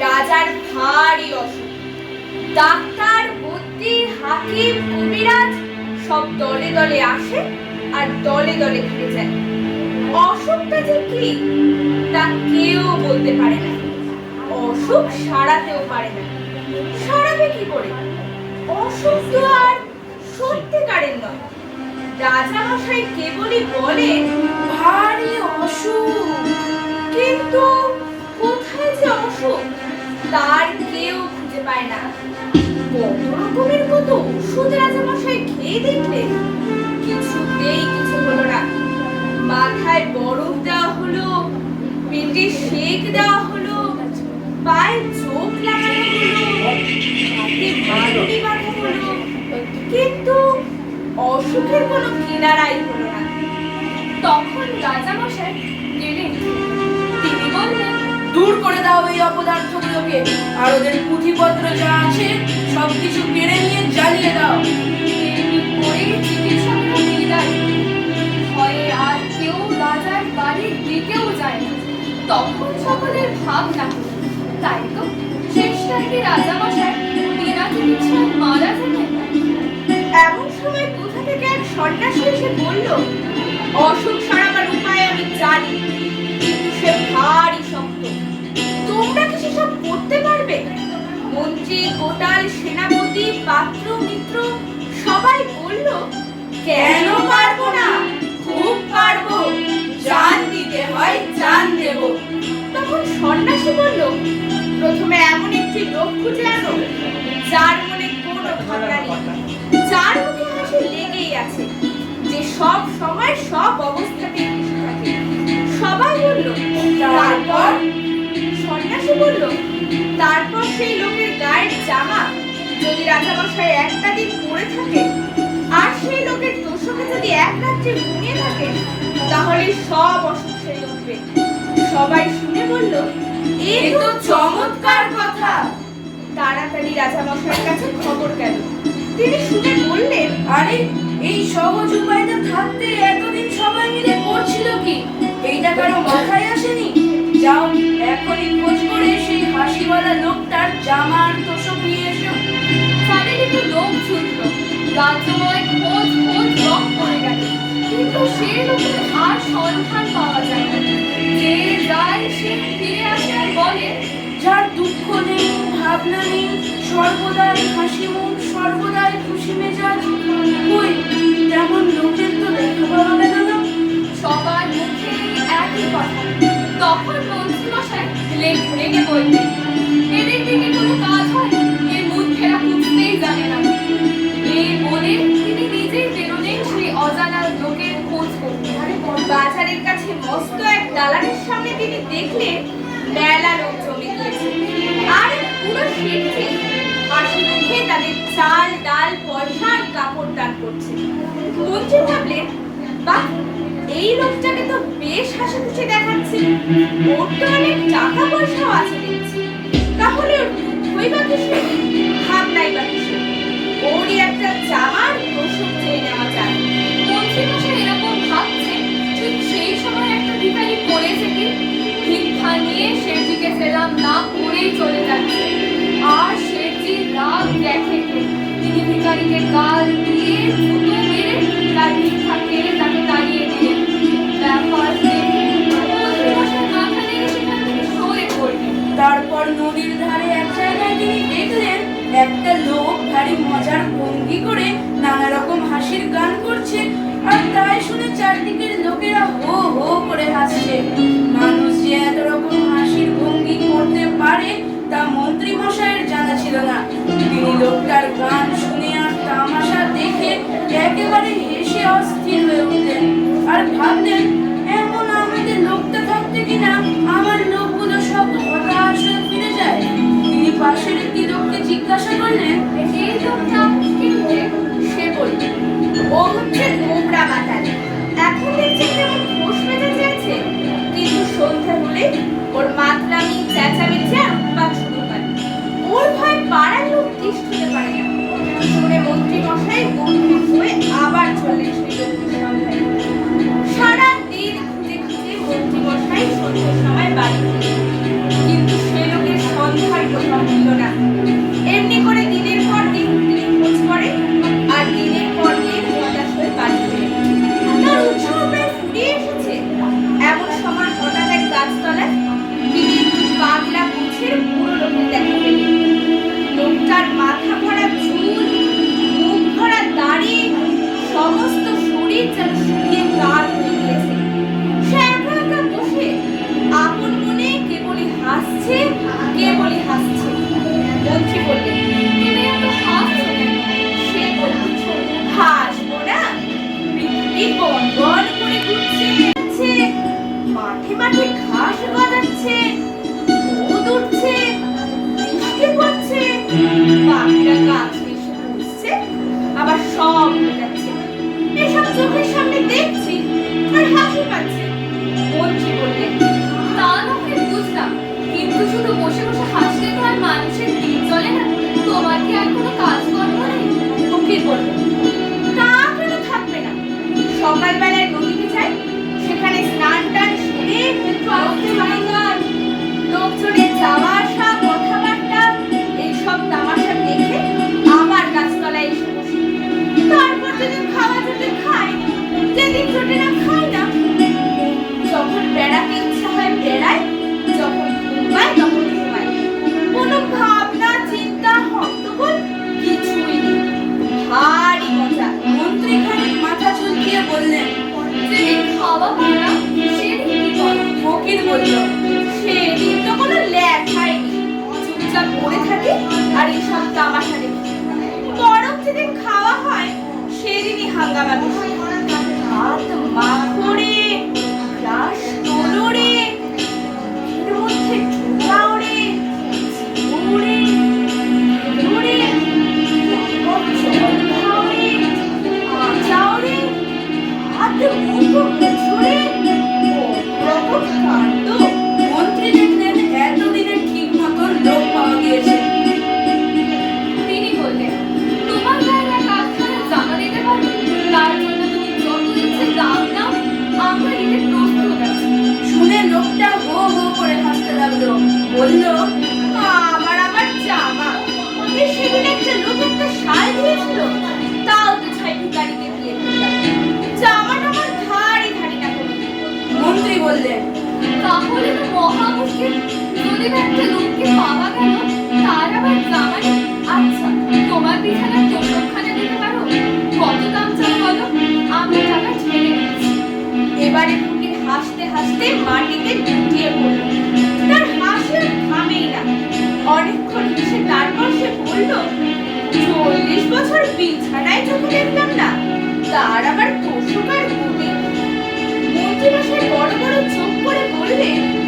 রাজার ভারী অসুখ। ডাক্তার, বুদ্ধি, হাকিম কবিরাজ সব দলে দলে আসে আর দলে দলে ফিরে যায়। অসুখটা যে কি, তা কেউ বলতে পারে না। অসুখ সারাতেও পারে না। সারাবে কি করে? অসুখ তো আর সত্যিকারের নয়। রাজা মশাই কেবলই বলেন ভারী অসুখ। কিন্তু কোথায় যে অসুখ? তার কেউ খুঁজে পায় না। কত রকমের কত ওষুধ রাজা মশাই খেয়ে দেখলেন? কিছুতেই কিছু হলো না। মাথায় বরফ দেওয়া হলো, পেটে সেক দেওয়া হলো, পায়ে চোখ লাগানো হলো, হাতে বাঁধা হলো। কিন্তু অসুখের কোনো কিনারাই হলো না। তখন রাজামশাই গেলেন দূর করে দাও এই অপদার্থগুলোকে। আর ওদের পুঁথিপত্র যা আছে, সবকিছু কেড়ে নিয়ে জ্বালিয়ে দাও। আর কেউ বাড়ির যায় তখন সকলের তাই তো এমন থেকে সন্ন্যাসী এসে বলল, অসুখ সারাবার উপায় আমি জানি। সে ভারী শক্ত। তোমরা কি সেসব করতে পারবে? মন্ত্রী, কোটাল, সেনাপতি, পাত্র, মিত্র, সবাই বলল, কেন পারব না? খুব পারব। জান দিতে হয়, জান দেব। তখন সন্ন্যাসী বলল, প্রথমে এমন একটি লোক খুঁজে আনো, যার মনে কোনো ভাবনা নেই। যার মুখে হাসি লেগেই আছে, যে সব সময় সব অবস্থাতে তারপর সন্ন্যাসী বলল, তারপর সেই লোকের গায়ের জামা যদি রাজামশাই একটা দিন পরে থাকে, আর সেই লোকের তোষকে যদি এক রাত্রে ঘুমিয়ে থাকে, তাহলে সব অসুখ সেরে উঠবে। সবাই শুনে বলল, এ তো চমৎকার কথা। তাড়াতাড়ি রাজামশাইয়ের কাছে খবর গেল। তিনি শুনে বললেন, আরে, এই সহজ উপায়টা থাকতে এতদিন সবাই মিলে করছিল কি? এইটা কারও মাথায় আসেনি? যাও এখনই খোঁজ করে সেই হাসিওয়ালা লোকটার জামার তোষক নিয়ে এসো। চারিদিকে লোক ছুটল রাজ্যময় খোঁজ খোঁজ পড়ে গেল কিন্তু সে লোকের আর সন্ধান পাওয়া যায় না। যে যায় সে ফিরে আসে আর বলে যার দুঃখ নেই ভাবনা নেই সর্বদাই হাসি মুখ সর্বদাই খুশি মেজাজ। কই তেমন লোকের তো দেখা পাওয়া সবার মুখে একই কথা। তখন মন্ত্রীমশাই লেগে লেগে বললেন, এদের দিকে কোনো কাজ হয়? এর মুখেরা খুঁজতেই জানে না। এই বলে তিনি নিজেই বেরোলেন সেই অজানা লোকের খোঁজ করতে। বাজারের কাছে মস্ত এক দালানের সামনে তিনি দেখলেন মেলা লোক জমে গিয়েছে। আর পুরো শেঠে হাসি মুখে তাদের চাল, ডাল পয়সা আর কাপড় দান করছে। মন্ত্রী ভাবলেন, বাহ এই লোকটাকে তো বেশ হাসি খুশি দেখাচ্ছে। ওর তো অনেক টাকা পয়সাও আছে দেখছি। তাহলে দুঃখই বা কিসে? ভাবনাই বা কিসে? ওরই একটা জামার তোষক চেয়ে নেওয়া যায়। মন্ত্রীমশাই এরকম ভাবছে, ঠিক সেই সময় একটা ভিখারি পড়েছে কি? ভিক্ষা নিয়ে শেঠজিকে সেলাম না করেই চলে যাচ্ছে। আর শেঠজি রাগ দেখে তিনি ভিখারিকে গাল সেদিনই হাঙ্গামা মাখরে তার আবার জামা আচ্ছা তোমার আমি এবারে ফকির হাসতে হাসতে মাটিতে লুটিয়ে পড়ল। না। অনেকক্ষণ হেসে তারপর সে বলল, চল্লিশ বছর বিছানায় চোখে না। তার আবার তোষক আর গুটি বড় বড় চোখ করে বললেন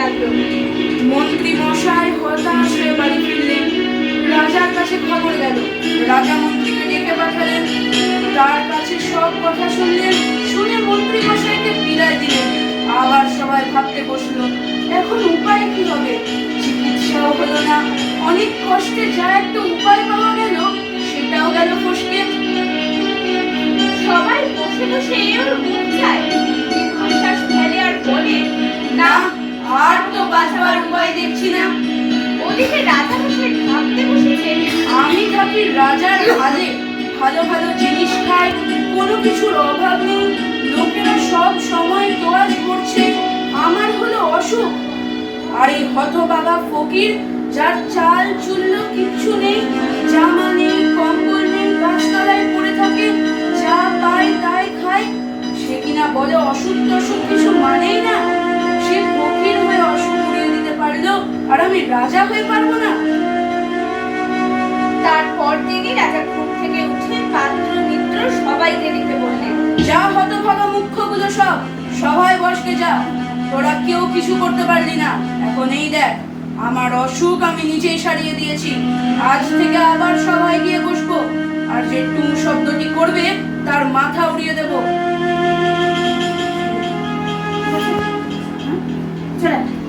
লাগল। মন্ত্রী মশাই হতাশ হয়ে বাড়ি ফিরলেন। রাজার কাছে খবর গেল। রাজা মন্ত্রীকে ডেকে পাঠালেন। তার কাছে সব কথা শুনলেন, শুনে মন্ত্রী মশাইকে বিদায় দিলেন। আবার সবাই ভাবতে বসল, এখন উপায় কি হবে? চিকিৎসাও হলো না। অনেক কষ্টে যা একটা উপায় পাওয়া গেল, সেটাও গেল ফসকে। সবাই বসে বসে ওর মুখ চায় আর বলে, না আর তো বাঁচবার উপায় দেখছি না। ওদিকে রাজা বসে ভাবতে বসেছে আমি থাকি রাজার হালে। ভালো ভালো জিনিস খাই কোনো কিছুর অভাব নেই। লোকেরা সব সময় তোয়াজ করছে আমার হলো অসুখ। আর এই হতবাগা ফকির যার চাল চুল্ল কিচ্ছু নেই জামা নেই কম্বল নেই গাছতলায় পড়ে থাকে যা পায় তাই খায় সে কিনা বলে অসুখ টসুখ কিছু মানেই না। আমি রাজা হয়ে পারব না? তারপর তিনি রাজা ঘুম থেকে উঠে পাত্র, মিত্র সবাইকে দিতে বললেন, যা হত ভাবা মুখ্যগুলো সব, সবাই বসকে যা। তোরা কেউ কিছু করতে পারলি না। এখন এই দেখ, আমার অসুখ আমি নিজেই সারিয়ে দিয়েছি। আজ থেকে আবার সবাই গিয়ে বসবো। আর যে টু শব্দটি করবে, তার মাথা উড়িয়ে দেবো। চলে